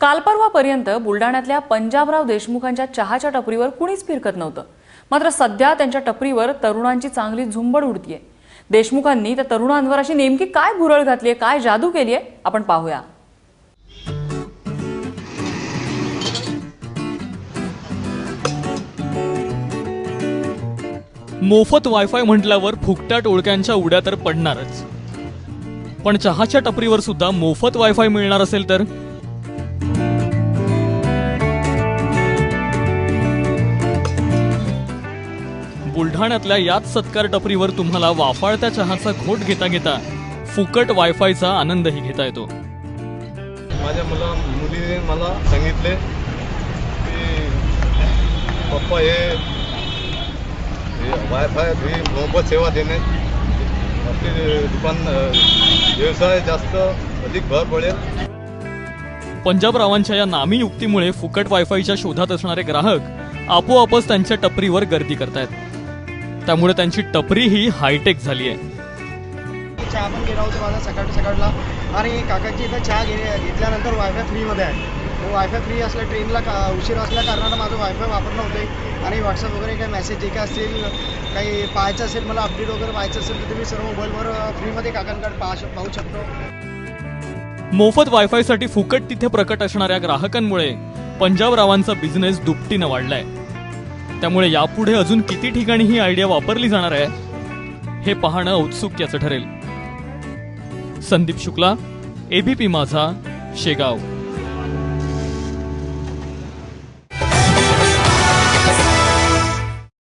काल परवापर्यंत बुलढाण्यातल्या पंजाबराव देशमुखांच्या चहाच्या टपरीवर कुणीच फिरकत नव्हतं. मात्र सध्या त्यांच्या टपरीवर तरुणांची चांगली झुंबड उडतीये. देशमुखांनी त्या तरुणांवर अशी नेमकी काय भुरळ घातलीये काय जादू केलीये आपण पाहूया. मोफत वायफाय म्हटल्यावर फुकट्या टोळक्यांच्या उड्या तर पडणारच. पण चहाच्या टपरीवर सुद्धा मोफत वायफाय मिळणार असेल तर? बुलढाण्यातल्या याच सत्कार टपरीवर तुम्हाला वाफाळत्या चहाचा घोट घेता घेता फुकट वायफायचा आनंदही घेता येतो. माझ्या मुला मुलीने मला सांगितले की पप्पा हे वायफाय ही मोफत सेवा देणे. आपली दुकान व्यवसाय जास्त अधिक भर पडेल. पंजाबरावांच्या या नामी युक्तीमुळे फुकट वायफायच्या शोधात असणारे ग्राहक आपोआपच त्यांच्या टपरीवर गर्दी करतायत. त्यामुळे त्यांची टपरी ही हायटेक झाली आहे. चहा पण गेला होता माझा सकाळ सकाळला. आणि काकाची इथं चहा घे घेतल्यानंतर वायफाय फ्रीमध्ये आहे. वायफाय फ्री असल्या ट्रेनला का उशीर असल्या कारणानं माझं वायफाय वापरणं होते. आणि व्हॉट्सअप वगैरे काही मेसेज जे काय असतील काही पाहायचं असेल मला अपडेट वगैरे पाहायचं असेल तर तुम्ही सर्व मोबाईलवर फ्रीमध्ये काकांकडे पाहा पाहू शकतो. मोफत वायफायसाठी फुकट तिथे प्रकट असणाऱ्या ग्राहकांमुळे पंजाबरावांचा बिझनेस दुपटीनं वाढलाय. त्यामुळे यापुढे अजून किती ठिकाणी ही आयडिया वापरली जाणार आहे हे पाहणं औत्सुक्याचं ठरेल. संदीप शुक्ला एबीपी माझा शेगाव.